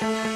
Thank you.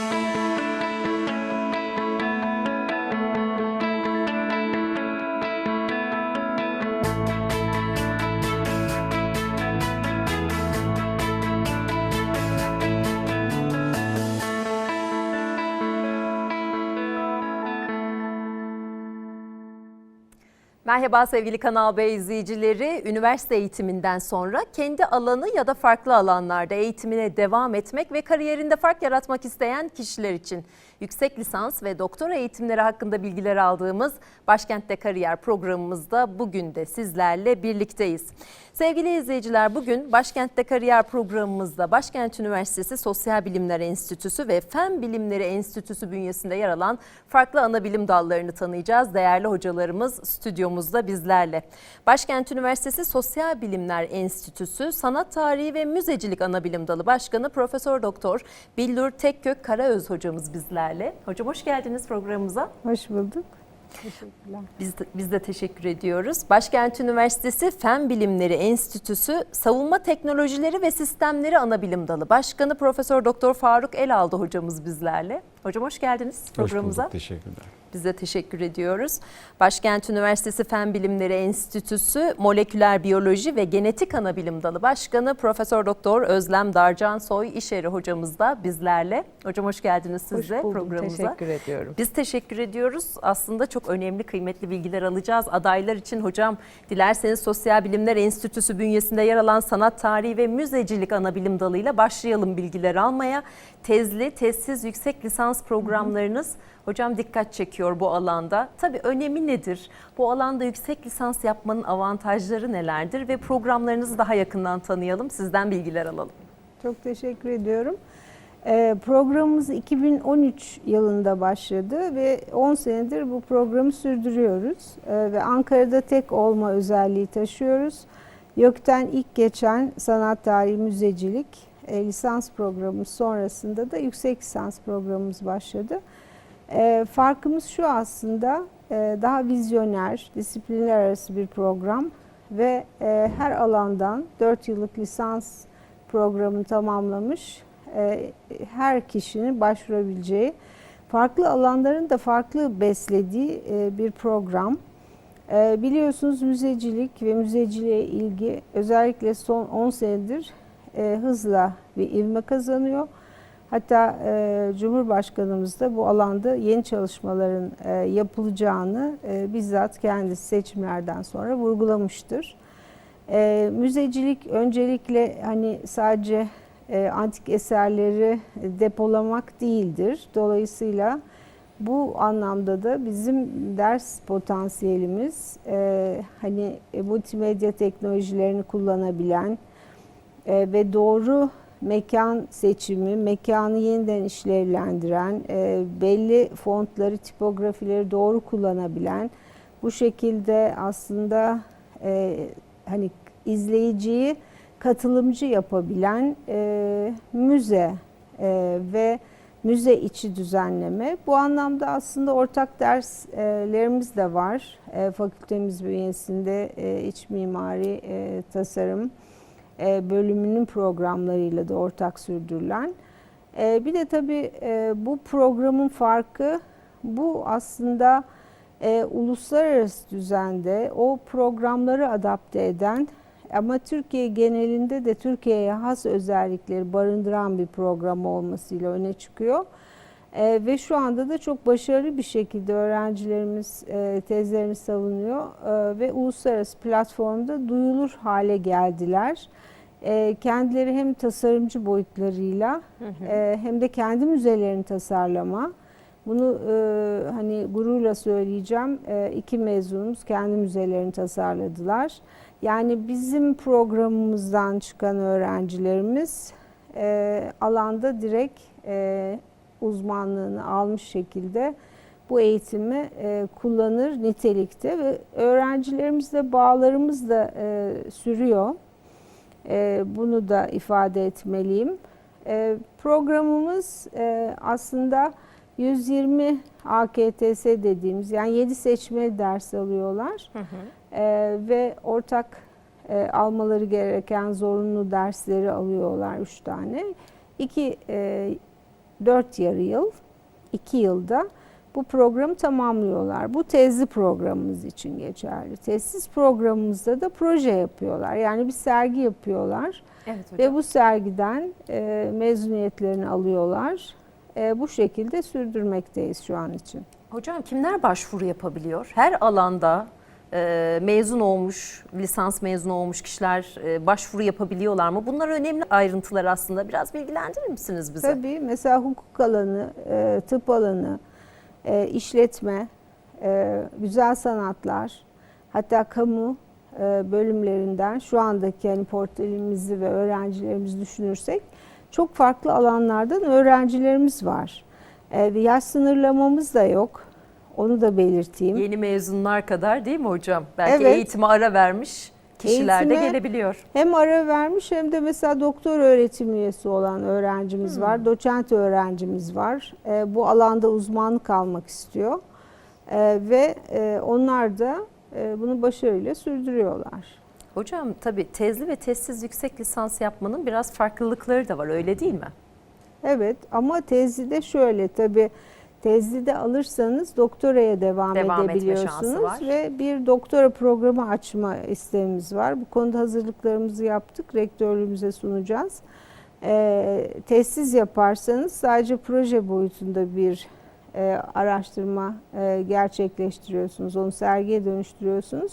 Merhaba sevgili Kanal B izleyicileri. Üniversite eğitiminden sonra kendi alanı ya da farklı alanlarda eğitimine devam etmek ve kariyerinde fark yaratmak isteyen kişiler için yüksek lisans ve doktora eğitimleri hakkında bilgiler aldığımız Başkent'te Kariyer programımızda bugün de sizlerle birlikteyiz. Sevgili izleyiciler bugün Başkent'te Kariyer programımızda Başkent Üniversitesi Sosyal Bilimler Enstitüsü ve Fen Bilimleri Enstitüsü bünyesinde yer alan farklı ana bilim dallarını tanıyacağız. Değerli hocalarımız stüdyomuzda bizlerle. Başkent Üniversitesi Sosyal Bilimler Enstitüsü Sanat Tarihi ve Müzecilik Anabilim Dalı Başkanı Profesör Doktor Billur Tekkök Karaöz hocamız bizlerle. Hocam hoş geldiniz programımıza. Hoş bulduk. Teşekkürler. Biz de, biz de teşekkür ediyoruz. Başkent Üniversitesi Fen Bilimleri Enstitüsü Savunma Teknolojileri ve Sistemleri Anabilim Dalı Başkanı Profesör Doktor Faruk Elaldı hocamız bizlerle. Hocam hoş geldiniz programımıza. Hoş bulduk, teşekkürler. Biz de teşekkür ediyoruz. Başkent Üniversitesi Fen Bilimleri Enstitüsü Moleküler Biyoloji ve Genetik Anabilim Dalı Başkanı Profesör Doktor Özlem Darcan Soy İşeri hocamız da bizlerle. Hocam hoş geldiniz siz Hoş de buldum. programımıza. Teşekkür ediyorum. Biz teşekkür ediyoruz. Aslında çok önemli, kıymetli bilgiler alacağız. Adaylar için hocam dilerseniz Sosyal Bilimler Enstitüsü bünyesinde yer alan Sanat Tarihi ve Müzecilik Anabilim Dalı'yla başlayalım bilgiler almaya. Tezli, tezsiz yüksek lisans programlarınız hocam dikkat çekiyor bu alanda. Tabii önemi nedir? Bu alanda yüksek lisans yapmanın avantajları nelerdir? Ve programlarınızı daha yakından tanıyalım. Sizden bilgiler alalım. Çok teşekkür ediyorum. Ee, programımız 2013 yılında başladı ve 10 senedir bu programı sürdürüyoruz. Ee, ve Ankara'da tek olma özelliği taşıyoruz. YÖK'ten ilk geçen sanat tarihi müzecilik e, lisans programımız sonrasında da yüksek lisans programımız başladı. E, farkımız şu aslında e, daha vizyoner, disiplinler arası bir program ve e, her alandan 4 yıllık lisans programını tamamlamış e, her kişinin başvurabileceği, farklı alanların da farklı beslediği e, bir program. E, biliyorsunuz müzecilik ve müzeciliğe ilgi özellikle son 10 senedir e, hızla bir ivme kazanıyor. Hatta e, Cumhurbaşkanımız da bu alanda yeni çalışmaların e, yapılacağını e, bizzat kendisi seçimlerden sonra vurgulamıştır. E, müzecilik öncelikle hani sadece e, antik eserleri depolamak değildir. Dolayısıyla bu anlamda da bizim ders potansiyelimiz e, hani multimedya teknolojilerini kullanabilen e, ve doğru mekan seçimi, mekanı yeniden işlevlendiren, e, belli fontları, tipografileri doğru kullanabilen, bu şekilde aslında e, hani izleyiciyi katılımcı yapabilen e, müze e, ve müze içi düzenleme. Bu anlamda aslında ortak derslerimiz de var. E, fakültemiz bünyesinde e, iç mimari e, tasarım bölümünün programlarıyla da ortak sürdürülen. E, bir de tabii e, bu programın farkı bu aslında uluslararası düzende o programları adapte eden ama Türkiye genelinde de Türkiye'ye has özellikleri barındıran bir program olmasıyla öne çıkıyor. E, ve şu anda da çok başarılı bir şekilde öğrencilerimiz e, tezlerini savunuyor e, ve uluslararası platformda duyulur hale geldiler. E, kendileri hem tasarımcı boyutlarıyla hı hı. E, hem de kendi müzelerini tasarlama. Bunu e, hani gururla söyleyeceğim. E, iki mezunumuz kendi müzelerini tasarladılar. Yani bizim programımızdan çıkan öğrencilerimiz e, alanda direkt e, uzmanlığını almış şekilde bu eğitimi e, kullanır nitelikte ve öğrencilerimizle bağlarımız da e, sürüyor. E, bunu da ifade etmeliyim. E, programımız e, aslında 120 AKTS dediğimiz yani 7 seçmeli ders alıyorlar. Hı hı. E, ve ortak e, almaları gereken zorunlu dersleri alıyorlar 3 tane. İki e, 4 yarı yıl, 2 yılda bu programı tamamlıyorlar. Bu tezli programımız için geçerli. Tezsiz programımızda da proje yapıyorlar. Yani bir sergi yapıyorlar. Evet hocam. Ve bu sergiden e, mezuniyetlerini alıyorlar. E, bu şekilde sürdürmekteyiz şu an için. Hocam kimler başvuru yapabiliyor? Her alanda e, mezun olmuş, lisans mezunu olmuş kişiler e, başvuru yapabiliyorlar mı? Bunlar önemli ayrıntılar aslında. Biraz bilgilendirir misiniz bize? Tabii mesela hukuk alanı, e, tıp alanı, e, işletme, e, güzel sanatlar, hatta kamu e, bölümlerinden şu andaki hani portföyümüzü ve öğrencilerimizi düşünürsek çok farklı alanlardan öğrencilerimiz var. E, ve yaş sınırlamamız da yok. Onu da belirteyim. Yeni mezunlar kadar değil mi hocam? Belki Evet. eğitime ara vermiş kişiler de Eğitime- gelebiliyor. Hem ara vermiş hem de mesela doktor öğretim üyesi olan öğrencimiz var, doçent öğrencimiz var. E, bu alanda uzmanlık almak istiyor E, ve e, onlar da e, bunu başarıyla sürdürüyorlar. Hocam tabii tezli ve tezsiz yüksek lisans yapmanın biraz farklılıkları da var öyle değil mi? Evet ama tezlide şöyle tabii tezlide alırsanız doktoraya devam, Devam edebiliyorsunuz ve bir doktora programı açma isteğimiz var. Bu konuda hazırlıklarımızı yaptık. Rektörlüğümüze sunacağız. Ee, tesis yaparsanız sadece proje boyutunda bir e, araştırma e, gerçekleştiriyorsunuz. Onu sergiye dönüştürüyorsunuz.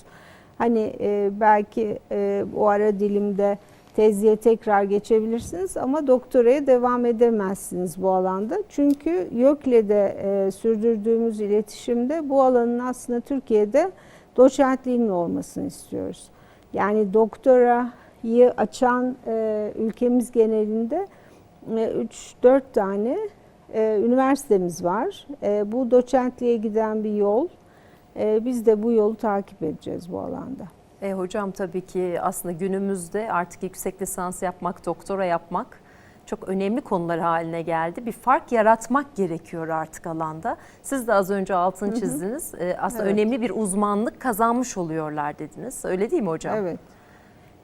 Hani e, belki e, o ara dilimde tezliğe tekrar geçebilirsiniz ama doktoraya devam edemezsiniz bu alanda. Çünkü YÖK'le de e, sürdürdüğümüz iletişimde bu alanın aslında Türkiye'de doçentliğinin olmasını istiyoruz. Yani doktorayı açan e, ülkemiz genelinde 3-4 tane e, üniversitemiz var. E, bu doçentliğe giden bir yol. E, biz de bu yolu takip edeceğiz bu alanda. E, hocam tabii ki aslında günümüzde artık yüksek lisans yapmak, doktora yapmak çok önemli konular haline geldi. Bir fark yaratmak gerekiyor artık alanda. Siz de az önce altını çizdiniz. E, aslında Evet. önemli bir uzmanlık kazanmış oluyorlar dediniz. Öyle değil mi hocam? Evet.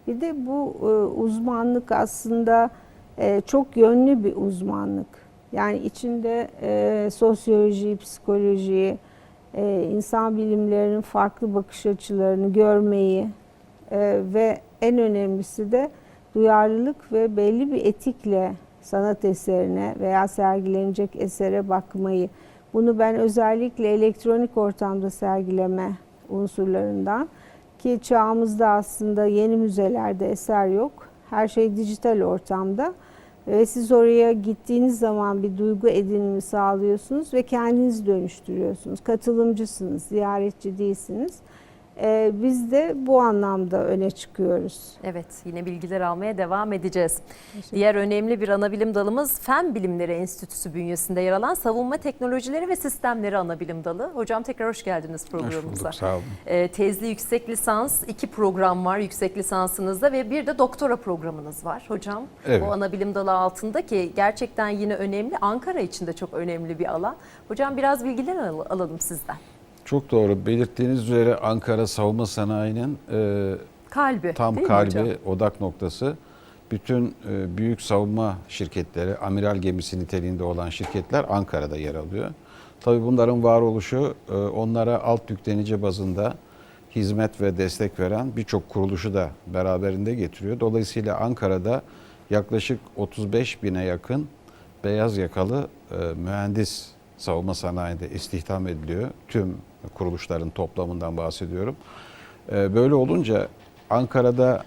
Bir de bu e, uzmanlık aslında e, çok yönlü bir uzmanlık. Yani içinde e, sosyoloji, psikoloji, e, insan bilimlerinin farklı bakış açılarını görmeyi e, ve en önemlisi de duyarlılık ve belli bir etikle sanat eserine veya sergilenecek esere bakmayı. Bunu ben özellikle elektronik ortamda sergileme unsurlarından ki çağımızda aslında yeni müzelerde eser yok. Her şey dijital ortamda ve siz oraya gittiğiniz zaman bir duygu edinimi sağlıyorsunuz ve kendinizi dönüştürüyorsunuz. Katılımcısınız, ziyaretçi değilsiniz. Ee, biz de bu anlamda öne çıkıyoruz. Evet, yine bilgiler almaya devam edeceğiz. Diğer önemli bir anabilim dalımız Fen Bilimleri Enstitüsü bünyesinde yer alan Savunma Teknolojileri ve Sistemleri Anabilim Dalı. Hocam tekrar hoş geldiniz Hoş programımıza. bulduk, sağ olun. Ee, tezli yüksek lisans, iki program var yüksek lisansınızda ve bir de doktora programınız var hocam. Evet. Bu anabilim dalı altında ki gerçekten yine önemli. Ankara için de çok önemli bir alan. Hocam biraz bilgiler al- alalım sizden. Çok doğru. Belirttiğiniz üzere Ankara savunma sanayinin e, Kalbi tam kalbi, hocam? odak noktası. Bütün e, büyük savunma şirketleri, amiral gemisi niteliğinde olan şirketler Ankara'da yer alıyor. Tabii bunların varoluşu e, onlara alt yüklenici bazında hizmet ve destek veren birçok kuruluşu da beraberinde getiriyor. Dolayısıyla Ankara'da yaklaşık 35 bine yakın beyaz yakalı e, mühendis savunma sanayinde istihdam ediliyor. Tüm kuruluşların toplamından bahsediyorum. E, böyle olunca Ankara'da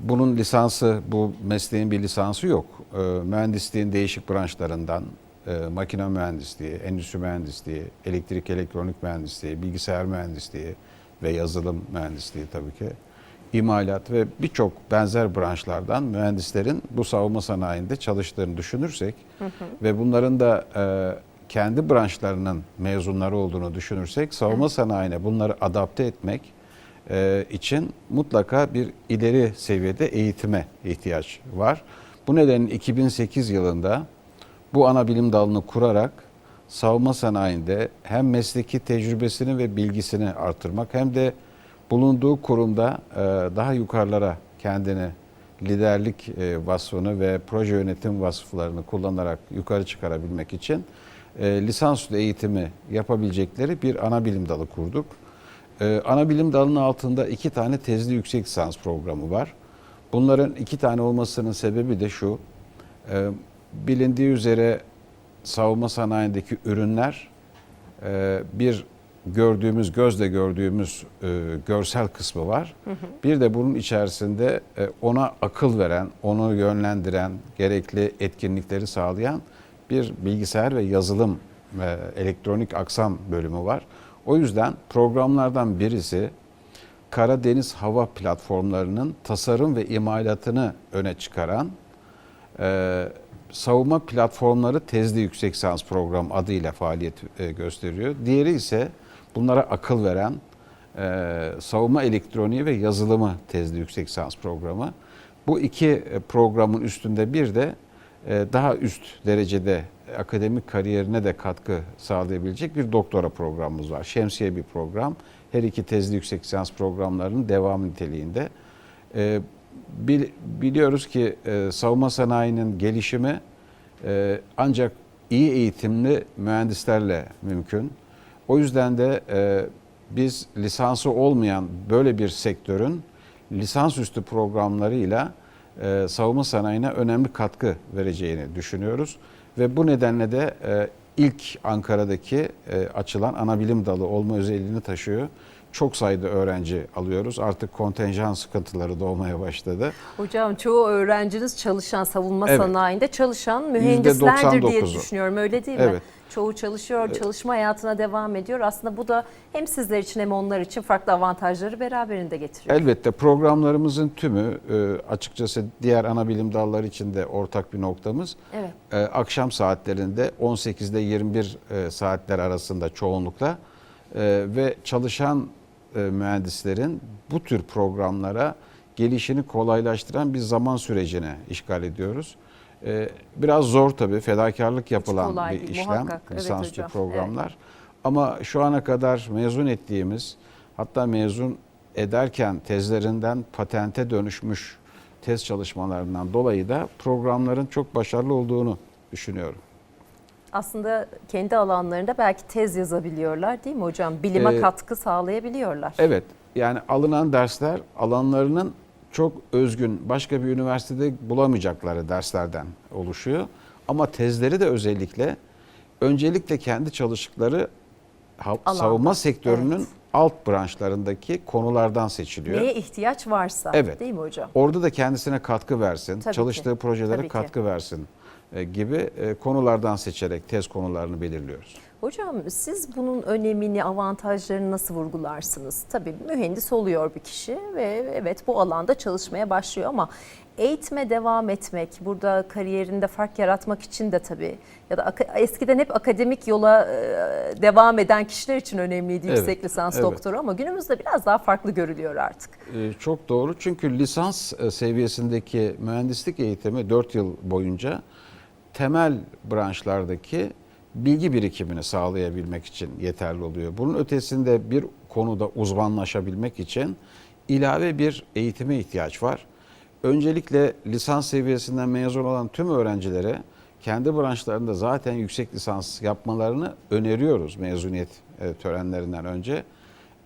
bunun lisansı, bu mesleğin bir lisansı yok. E, mühendisliğin değişik branşlarından, e, makine mühendisliği, endüstri mühendisliği, elektrik elektronik mühendisliği, bilgisayar mühendisliği ve yazılım mühendisliği tabii ki, imalat ve birçok benzer branşlardan mühendislerin bu savunma sanayinde çalıştığını düşünürsek ve bunların da e, kendi branşlarının mezunları olduğunu düşünürsek savunma sanayine bunları adapte etmek e, için mutlaka bir ileri seviyede eğitime ihtiyaç var. Bu nedenle 2008 yılında bu ana bilim dalını kurarak savunma sanayinde hem mesleki tecrübesini ve bilgisini artırmak hem de bulunduğu kurumda e, daha yukarılara kendini liderlik e, vasfını ve proje yönetim vasıflarını kullanarak yukarı çıkarabilmek için e, lisansüstü eğitimi yapabilecekleri bir ana bilim dalı kurduk. E, ana bilim dalının altında iki tane tezli yüksek lisans programı var. Bunların iki tane olmasının sebebi de şu. e, bilindiği üzere savunma sanayindeki ürünler e, bir gördüğümüz, gözle gördüğümüz e, görsel kısmı var. Bir de bunun içerisinde e, ona akıl veren, onu yönlendiren, gerekli etkinlikleri sağlayan bir bilgisayar ve yazılım ve elektronik aksam bölümü var. O yüzden programlardan birisi Karadeniz hava platformlarının tasarım ve imalatını öne çıkaran e, savunma platformları tezli yüksek lisans program adıyla faaliyet e, gösteriyor. Diğeri ise bunlara akıl veren e, savunma elektroniği ve yazılımı tezli yüksek lisans programı. Bu iki e, programın üstünde bir de e, daha üst derecede akademik kariyerine de katkı sağlayabilecek bir doktora programımız var. Şemsiye bir program. Her iki tezli yüksek lisans programlarının devam niteliğinde. E, bil- biliyoruz ki e, savunma sanayinin gelişimi e, ancak iyi eğitimli mühendislerle mümkün. O yüzden de e, biz lisansı olmayan böyle bir sektörün lisansüstü programlarıyla e, savunma sanayine önemli katkı vereceğini düşünüyoruz. Ve bu nedenle de e, ilk Ankara'daki e, açılan ana bilim dalı olma özelliğini taşıyor. Çok sayıda öğrenci alıyoruz. Artık kontenjan sıkıntıları doğmaya başladı. Hocam çoğu öğrenciniz çalışan savunma Evet. sanayinde çalışan mühendislerdir diye %99'u. düşünüyorum öyle değil mi? Evet. Çoğu çalışıyor, çalışma hayatına devam ediyor. Aslında bu da hem sizler için hem onlar için farklı avantajları beraberinde getiriyor. Elbette programlarımızın tümü e, açıkçası diğer ana bilim dalları için de ortak bir noktamız. Evet. E, Akşam saatlerinde 18'de 21 e, saatler arasında çoğunlukla ve çalışan mühendislerin bu tür programlara gelişini kolaylaştıran bir zaman sürecine işgal ediyoruz. E, Biraz zor tabii fedakarlık yapılan bir değil, işlem muhakkak. Evet lisanslı hocam, programlar. Ama şu ana kadar mezun ettiğimiz hatta mezun ederken tezlerinden patente dönüşmüş tez çalışmalarından dolayı da programların çok başarılı olduğunu düşünüyorum. Aslında kendi alanlarında belki tez yazabiliyorlar değil mi hocam? Bilime Ee, katkı sağlayabiliyorlar. Evet yani alınan dersler alanlarının çok özgün başka bir üniversitede bulamayacakları derslerden oluşuyor. Ama tezleri de özellikle öncelikle kendi çalıştıkları Alanda, savunma sektörünün evet. alt branşlarındaki konulardan seçiliyor. Neye ihtiyaç varsa Evet. değil mi hocam? Orada da kendisine katkı versin, Tabii ki. çalıştığı projelere Tabii ki. katkı versin e, gibi e, konulardan seçerek tez konularını belirliyoruz. Hocam siz bunun önemini, avantajlarını nasıl vurgularsınız? Tabii mühendis oluyor bir kişi ve evet bu alanda çalışmaya başlıyor ama eğitime devam etmek, burada kariyerinde fark yaratmak için de tabii ya da eskiden hep akademik yola e, devam eden kişiler için önemliydi Evet, yüksek lisans evet. doktoru ama günümüzde biraz daha farklı görülüyor artık. E, Çok doğru çünkü lisans e, seviyesindeki mühendislik eğitimi 4 yıl boyunca temel branşlardaki bilgi birikimini sağlayabilmek için yeterli oluyor. Bunun ötesinde bir konuda uzmanlaşabilmek için ilave bir eğitime ihtiyaç var. Öncelikle lisans seviyesinden mezun olan tüm öğrencilere kendi branşlarında zaten yüksek lisans yapmalarını öneriyoruz mezuniyet e, törenlerinden önce.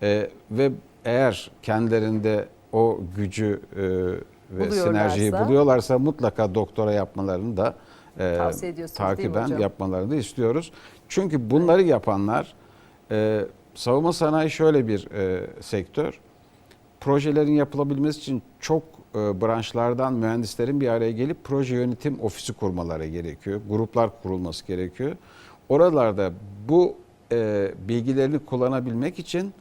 E, ve eğer kendilerinde o gücü e, ve Buluyorlarsa- sinerjiyi buluyorlarsa mutlaka doktora yapmalarını da e, Tavsiye ediyorsunuz değil mi takiben yapmalarını istiyoruz. Çünkü bunları yapanlar e, savunma sanayi şöyle bir e, sektör. Projelerin yapılabilmesi için çok e, branşlardan mühendislerin bir araya gelip proje yönetim ofisi kurmaları gerekiyor. Gruplar kurulması gerekiyor. Oralarda bu e, bilgilerini kullanabilmek için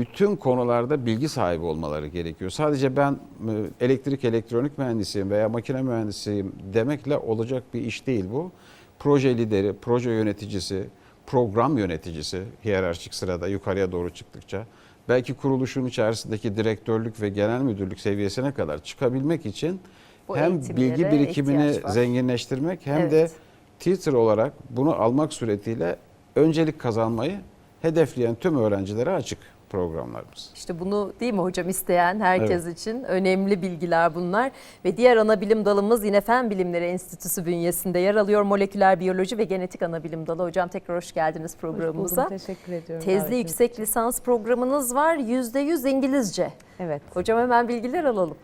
bütün konularda bilgi sahibi olmaları gerekiyor. Sadece ben e, elektrik elektronik mühendisiyim veya makine mühendisiyim demekle olacak bir iş değil bu. Proje lideri, proje yöneticisi, program yöneticisi hiyerarşik sırada yukarıya doğru çıktıkça belki kuruluşun içerisindeki direktörlük ve genel müdürlük seviyesine kadar çıkabilmek için Bu hem bilgi birikimini zenginleştirmek hem de Evet. teacher olarak bunu almak suretiyle öncelik kazanmayı hedefleyen tüm öğrencilere açık. Programlarımız. İşte bunu değil mi hocam isteyen herkes için önemli bilgiler bunlar. Ve diğer ana bilim dalımız yine Fen Bilimleri Enstitüsü bünyesinde yer alıyor. Moleküler Biyoloji ve Genetik Anabilim Dalı. Hocam tekrar hoş geldiniz programımıza. Hoş buldum, teşekkür ediyorum. Tezli yüksek için. lisans programınız var. %100 İngilizce. Evet. Hocam hemen bilgiler alalım.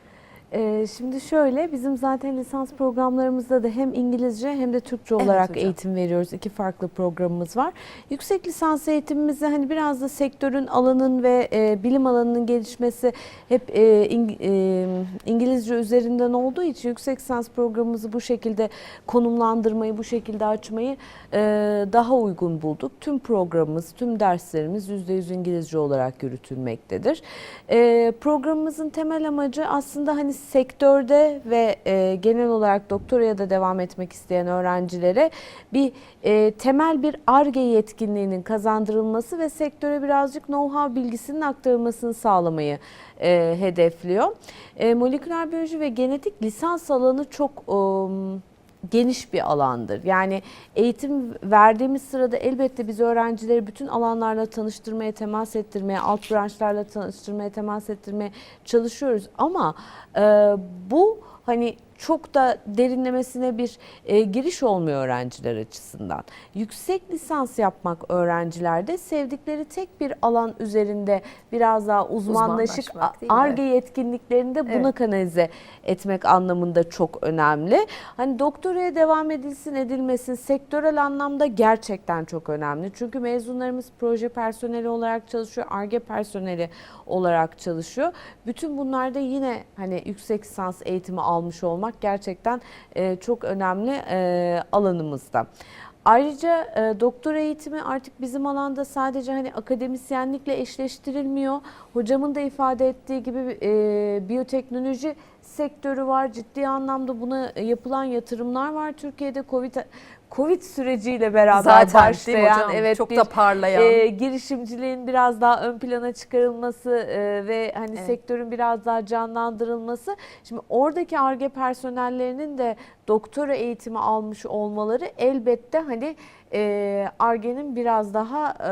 Ee, şimdi şöyle bizim zaten lisans programlarımızda da hem İngilizce hem de Türkçe Evet olarak hocam. eğitim veriyoruz. İki farklı programımız var. Yüksek lisans eğitimimizde hani biraz da sektörün alanın ve e, bilim alanının gelişmesi hep e, İng- e, İngilizce üzerinden olduğu için yüksek lisans programımızı bu şekilde konumlandırmayı, bu şekilde açmayı e, daha uygun bulduk. Tüm programımız, tüm derslerimiz %100 İngilizce olarak yürütülmektedir. E, programımızın temel amacı aslında hani sektörde ve e, genel olarak doktoraya da devam etmek isteyen öğrencilere bir e, temel bir ARGE yetkinliğinin kazandırılması ve sektöre birazcık know-how bilgisinin aktarılmasını sağlamayı e, hedefliyor. E, moleküler biyoloji ve genetik lisans alanı çok um, geniş bir alandır. Yani eğitim verdiğimiz sırada elbette biz öğrencileri bütün alanlarla tanıştırmaya, temas ettirmeye, alt branşlarla tanıştırmaya, temas ettirmeye çalışıyoruz. Ama e, bu hani çok da derinlemesine bir e, giriş olmuyor öğrenciler açısından. Yüksek lisans yapmak öğrencilerde sevdikleri tek bir alan üzerinde biraz daha uzmanlaşık? ARGE yetkinliklerini de buna Evet. kanalize etmek anlamında çok önemli. Hani doktoraya devam edilsin edilmesin sektörel anlamda gerçekten çok önemli. Çünkü mezunlarımız proje personeli olarak çalışıyor, ARGE personeli olarak çalışıyor. Bütün bunlarda yine hani yüksek lisans eğitimi almış olmak gerçekten e, çok önemli e, alanımızda. Ayrıca e, doktor eğitimi artık bizim alanda sadece hani akademisyenlikle eşleştirilmiyor. Hocamın da ifade ettiği gibi e, biyoteknoloji sektörü var. Ciddi anlamda buna yapılan yatırımlar var. Türkiye'de Covid Covid süreciyle beraber Zaten başlayan hocam? evet Çok bir, da parlayan. e, girişimciliğin biraz daha ön plana çıkarılması e, ve hani Evet. sektörün biraz daha canlandırılması. Şimdi oradaki ARGE personellerinin de doktora eğitimi almış olmaları elbette hani e, ARGE'nin biraz daha e,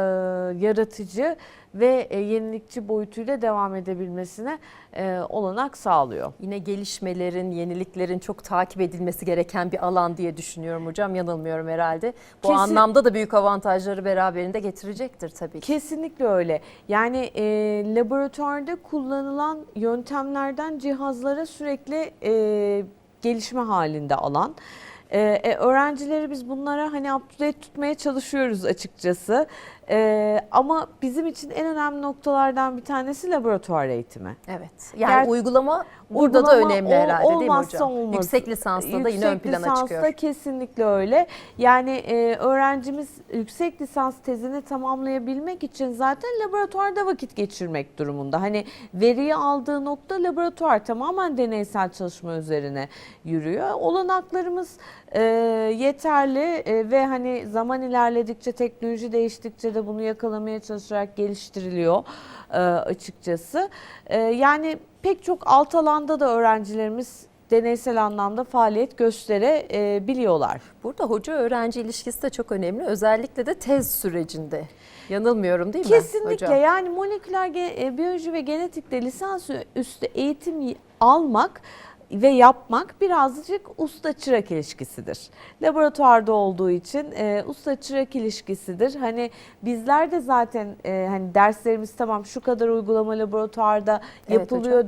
yaratıcı ve e, yenilikçi boyutuyla devam edebilmesine e, olanak sağlıyor. Yine gelişmelerin, yeniliklerin çok takip edilmesi gereken bir alan diye düşünüyorum hocam. Yanılmıyorum herhalde. Bu Kesin- anlamda da büyük avantajları beraberinde getirecektir tabii ki. Kesinlikle öyle. Yani e, laboratuvarda kullanılan yöntemlerden cihazlara sürekli e, gelişme halinde alan. E, e, öğrencileri biz bunlara hani up to date tutmaya çalışıyoruz açıkçası. E, ama bizim için en önemli noktalardan bir tanesi laboratuvar eğitimi. Evet. Yani Ger- uygulama burada da Uygulama önemli ol- herhalde değil mi hocam? olmaz. Yüksek lisansta da yine ön plana lisansta çıkıyor. kesinlikle öyle. Yani e, öğrencimiz yüksek lisans tezini tamamlayabilmek için zaten laboratuvarda vakit geçirmek durumunda. Hani veriyi aldığı nokta laboratuvar tamamen deneysel çalışma üzerine yürüyor. Olanaklarımız e, yeterli e, ve hani zaman ilerledikçe teknoloji değiştikçe de bunu yakalamaya çalışarak geliştiriliyor e, açıkçası. E, yani pek çok alt alanda da öğrencilerimiz deneysel anlamda faaliyet gösterebiliyorlar. Burada hoca öğrenci ilişkisi de çok önemli. Özellikle de tez sürecinde. Yanılmıyorum değil mi Kesinlikle yani moleküler e, biyoloji ve genetikte lisans üstü eğitim almak ve yapmak birazcık usta çırak ilişkisidir. Laboratuvarda olduğu için e, usta çırak ilişkisidir. Hani bizler de zaten e, hani derslerimiz tamam şu kadar uygulama laboratuvarda Evet yapılıyor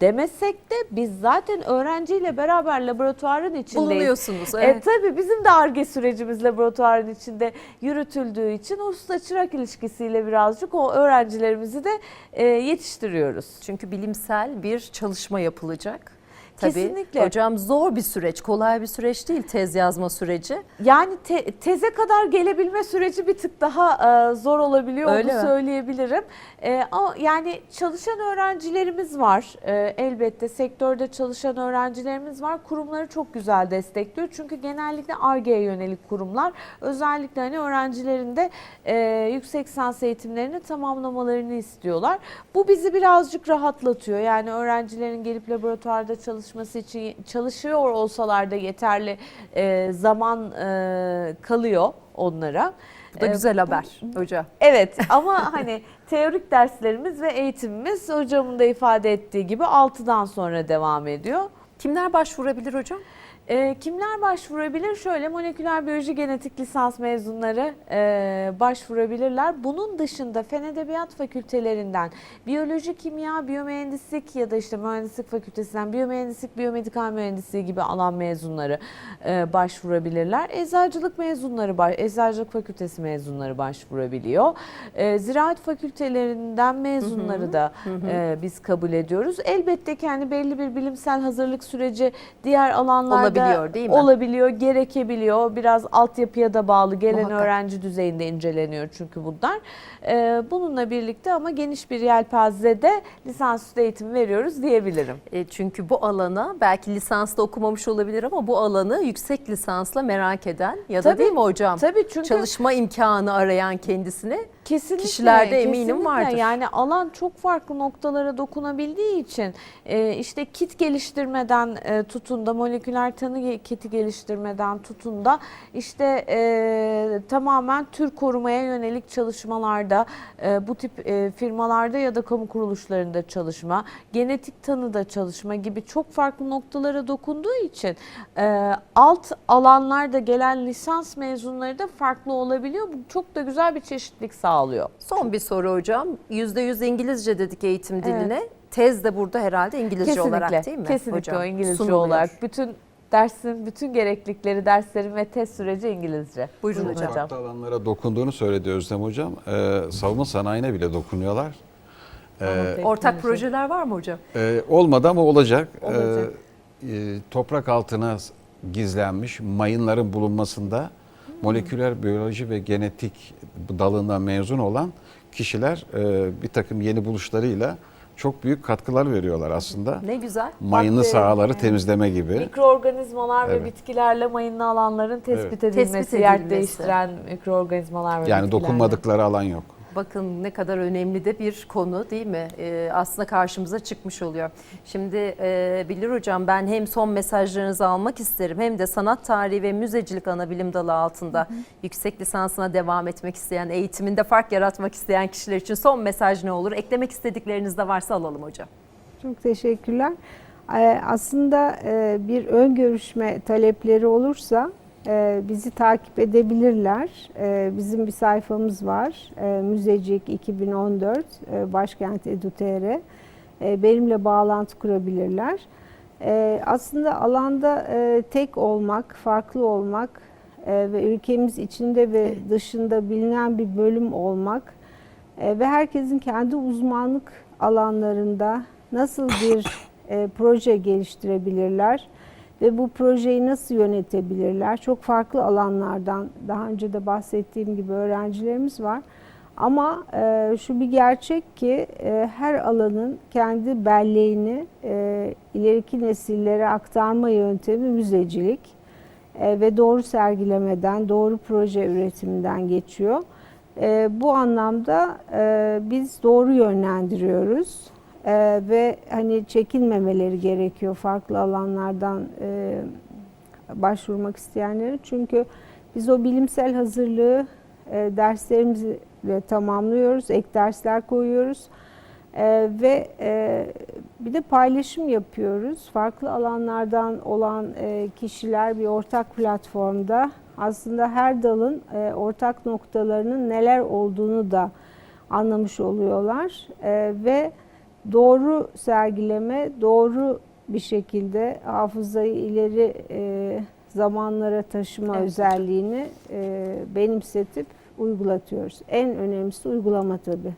demesek de biz zaten öğrenciyle beraber laboratuvarın içindeyiz. Bulunuyorsunuz. E, Evet. tabii bizim de ARGE sürecimiz laboratuvarın içinde yürütüldüğü için usta çırak ilişkisiyle birazcık o öğrencilerimizi de e, yetiştiriyoruz. Çünkü bilimsel bir çalışma yapılacak. Tabii Kesinlikle. hocam zor bir süreç, kolay bir süreç değil tez yazma süreci. Yani te- teze kadar gelebilme süreci bir tık daha e, zor olabiliyor Öyle onu mi? söyleyebilirim. E, ama yani çalışan öğrencilerimiz var. E, elbette sektörde çalışan öğrencilerimiz var. Kurumları çok güzel destekliyor. Çünkü genellikle ARGE'ye yönelik kurumlar özellikle hani öğrencilerin de e, yüksek lisans eğitimlerini tamamlamalarını istiyorlar. Bu bizi birazcık rahatlatıyor. Yani öğrencilerin gelip laboratuvarda çalışması için çalışıyor olsalar da yeterli e, zaman e, kalıyor onlara. Bu da E, güzel haber hoca. Evet ama hani teorik derslerimiz ve eğitimimiz hocamın da ifade ettiği gibi 6'dan sonra devam ediyor. Kimler başvurabilir hocam? E, kimler başvurabilir? Şöyle moleküler biyoloji genetik lisans mezunları e, başvurabilirler. Bunun dışında fen edebiyat fakültelerinden biyoloji, kimya, biyomühendislik ya da işte mühendislik fakültesinden biyomühendislik, biyomedikal mühendisliği gibi alan mezunları e, başvurabilirler. Eczacılık mezunları, eczacılık fakültesi mezunları başvurabiliyor. E, ziraat fakültelerinden mezunları da e, biz kabul ediyoruz. Elbette ki hani belli bir bilimsel hazırlık süreci diğer alanlarda Olabiliyor, değil mi? Olabiliyor, gerekebiliyor. Biraz altyapıya da bağlı gelen Muhakkak. öğrenci düzeyinde inceleniyor çünkü bunlar. E, bununla birlikte ama geniş bir yelpazede lisansüstü eğitim veriyoruz diyebilirim. E, çünkü bu alana belki lisansta okumamış olabilir ama bu alanı yüksek lisansla merak eden ya da Tabii, değil mi hocam? Tabii çünkü Çalışma imkanı arayan kendisine Kesinlikle, kişilerde eminim kesinlikle. vardır. Yani alan çok farklı noktalara dokunabildiği için e, işte kit geliştirmeden e, tutun da moleküler tanı kiti geliştirmeden tutun da işte e, tamamen tür korumaya yönelik çalışmalarda e, bu tip e, firmalarda ya da kamu kuruluşlarında çalışma, genetik tanıda çalışma gibi çok farklı noktalara dokunduğu için e, alt alanlarda gelen lisans mezunları da farklı olabiliyor. Bu çok da güzel bir çeşitlilik sağlıyor. Son bir soru hocam. %100 İngilizce dedik eğitim Evet. diline. Tez de burada herhalde İngilizce Kesinlikle, olarak değil mi kesinlikle hocam? o İngilizce Sunuluyor. olarak. Bütün dersin, bütün gereklilikleri, derslerin ve test süreci İngilizce. Buyurun Çok hocam. farklı alanlara dokunduğunu söyledi Özlem Hocam. Ee, savunma sanayine bile dokunuyorlar. Ee, Ortak projeler var mı hocam? e, olmadı ama olacak. Olacak. Ee, e, toprak altına gizlenmiş mayınların bulunmasında moleküler biyoloji ve genetik dalından mezun olan kişiler e, bir takım yeni buluşlarıyla çok büyük katkılar veriyorlar aslında. Ne güzel. Mayınlı Bakteri, sahaları evet. temizleme gibi. Mikroorganizmalar Evet. ve bitkilerle mayınlı alanların tespit Evet. edilmesi, Tespit yer edilmesi. değiştiren mikroorganizmalar ve Yani bitkilerle. dokunmadıkları alan yok. Bakın ne kadar önemli de bir konu değil mi? Ee, aslında karşımıza çıkmış oluyor. Şimdi e, Bilir Hocam ben hem son mesajlarınızı almak isterim hem de sanat tarihi ve müzecilik ana bilim dalı altında yüksek lisansına devam etmek isteyen, eğitiminde fark yaratmak isteyen kişiler için son mesaj ne olur? Eklemek istedikleriniz de varsa alalım hocam. Çok teşekkürler. Ee, Aslında e, bir ön görüşme talepleri olursa e, bizi takip edebilirler. E, Bizim bir sayfamız var. E, Müzecik 2014 e, Başkent Edu.tr. E, Benimle bağlantı kurabilirler. E, Aslında alanda e, tek olmak, farklı olmak e, ve ülkemiz içinde ve dışında bilinen bir bölüm olmak e, ve herkesin kendi uzmanlık alanlarında nasıl bir e, proje geliştirebilirler ve bu projeyi nasıl yönetebilirler? Çok farklı alanlardan daha önce de bahsettiğim gibi öğrencilerimiz var. Ama e, şu bir gerçek ki e, her alanın kendi belleğini e, ileriki nesillere aktarma yöntemi müzecilik e, ve doğru sergilemeden, doğru proje üretiminden geçiyor. E, bu anlamda e, biz doğru yönlendiriyoruz E, ve hani çekinmemeleri gerekiyor farklı alanlardan e, başvurmak isteyenlerin. Çünkü biz o bilimsel hazırlığı e, derslerimizle tamamlıyoruz, ek dersler koyuyoruz. Ee, ve e, bir de paylaşım yapıyoruz. Farklı alanlardan olan e, kişiler bir ortak platformda aslında her dalın e, ortak noktalarının neler olduğunu da anlamış oluyorlar. E, ve doğru sergileme, doğru bir şekilde hafızayı ileri e, zamanlara taşıma Evet. özelliğini e, benimsetip uygulatıyoruz. En önemlisi uygulama tabii.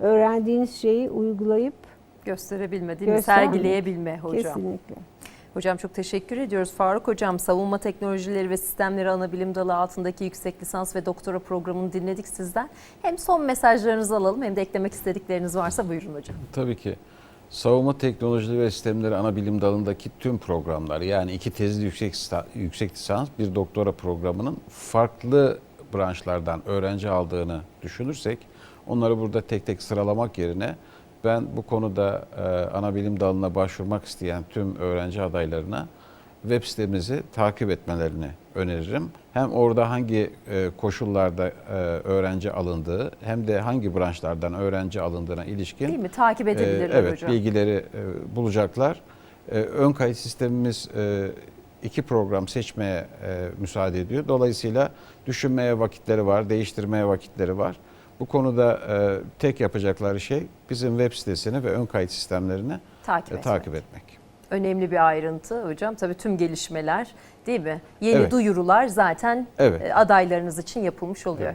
Öğrendiğiniz şeyi uygulayıp Gösterebilme değil mi? Sergileyebilme hocam. kesinlikle. Hocam çok teşekkür ediyoruz. Faruk Hocam savunma teknolojileri ve sistemleri ana bilim dalı altındaki yüksek lisans ve doktora programını dinledik sizden. Hem son mesajlarınızı alalım hem de eklemek istedikleriniz varsa buyurun hocam. Tabii ki. Savunma teknolojileri ve sistemleri ana bilim dalındaki tüm programlar yani iki tezli yüksek, yüksek lisans bir doktora programının farklı branşlardan öğrenci aldığını düşünürsek onları burada tek tek sıralamak yerine Ben bu konuda e, ana bilim dalına başvurmak isteyen tüm öğrenci adaylarına web sitemizi takip etmelerini öneririm. Hem orada hangi e, koşullarda e, öğrenci alındığı hem de hangi branşlardan öğrenci alındığına ilişkin Değil mi? Takip e, edebilirler evet, hocam. bilgileri e, bulacaklar. E, ön kayıt sistemimiz e, iki program seçmeye e, müsaade ediyor. Dolayısıyla düşünmeye vakitleri var, değiştirmeye vakitleri var. Bu konuda e, tek yapacakları şey bizim web sitesini ve ön kayıt sistemlerini Takip e, etmek. takip etmek. Önemli bir ayrıntı hocam. Tabii tüm gelişmeler değil mi? Yeni Evet. duyurular zaten Evet. e, adaylarınız için yapılmış oluyor.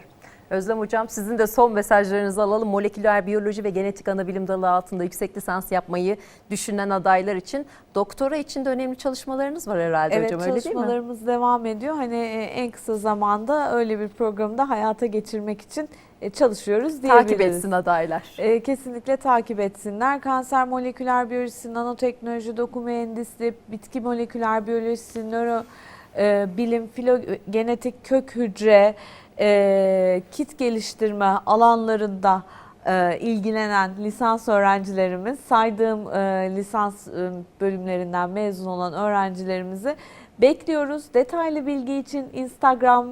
Özlem Hocam sizin de son mesajlarınızı alalım. Moleküler biyoloji ve genetik anabilim dalı altında yüksek lisans yapmayı düşünen adaylar için doktora için de önemli çalışmalarınız var herhalde Evet hocam öyle değil mi? çalışmalarımız devam ediyor. Hani e, en kısa zamanda öyle bir programı da hayata geçirmek için e, çalışıyoruz diyebiliriz. Takip etsin adaylar. E, kesinlikle takip etsinler. Kanser moleküler biyolojisi, nanoteknoloji, doku mühendisliği, bitki moleküler biyolojisi, nöro e, bilim, filogenetik kök hücre, e, kit geliştirme alanlarında e, ilgilenen lisans öğrencilerimiz, saydığım e, lisans e, bölümlerinden mezun olan öğrencilerimizi bekliyoruz. Detaylı bilgi için Instagram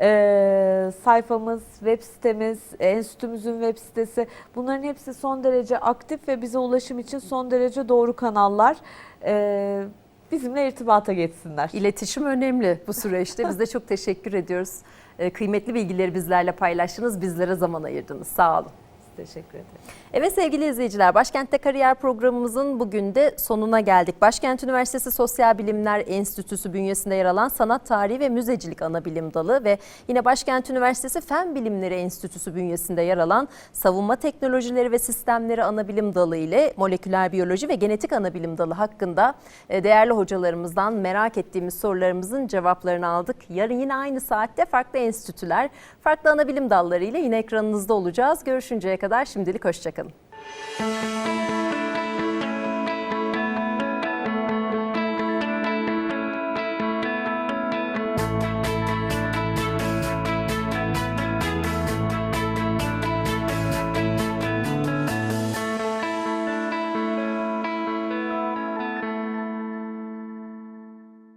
e, sayfamız, web sitemiz, enstitümüzün web sitesi bunların hepsi son derece aktif ve bize ulaşım için son derece doğru kanallar. E, bizimle irtibata geçsinler. İletişim önemli bu süreçte. Biz de çok teşekkür ediyoruz. E, Kıymetli bilgileri bizlerle paylaştınız. Bizlere zaman ayırdınız. Sağ olun. Teşekkür ederim. Evet sevgili izleyiciler, Başkent'te kariyer programımızın bugün de sonuna geldik. Başkent Üniversitesi Sosyal Bilimler Enstitüsü bünyesinde yer alan Sanat Tarihi ve Müzecilik Anabilim Dalı ve yine Başkent Üniversitesi Fen Bilimleri Enstitüsü bünyesinde yer alan Savunma Teknolojileri ve Sistemleri Anabilim Dalı ile Moleküler Biyoloji ve Genetik Anabilim Dalı hakkında e, değerli hocalarımızdan merak ettiğimiz sorularımızın cevaplarını aldık. Yarın yine aynı saatte farklı enstitüler, farklı anabilim dalları ile yine ekranınızda olacağız. Görüşünceye kadar şimdilik hoşçakalın.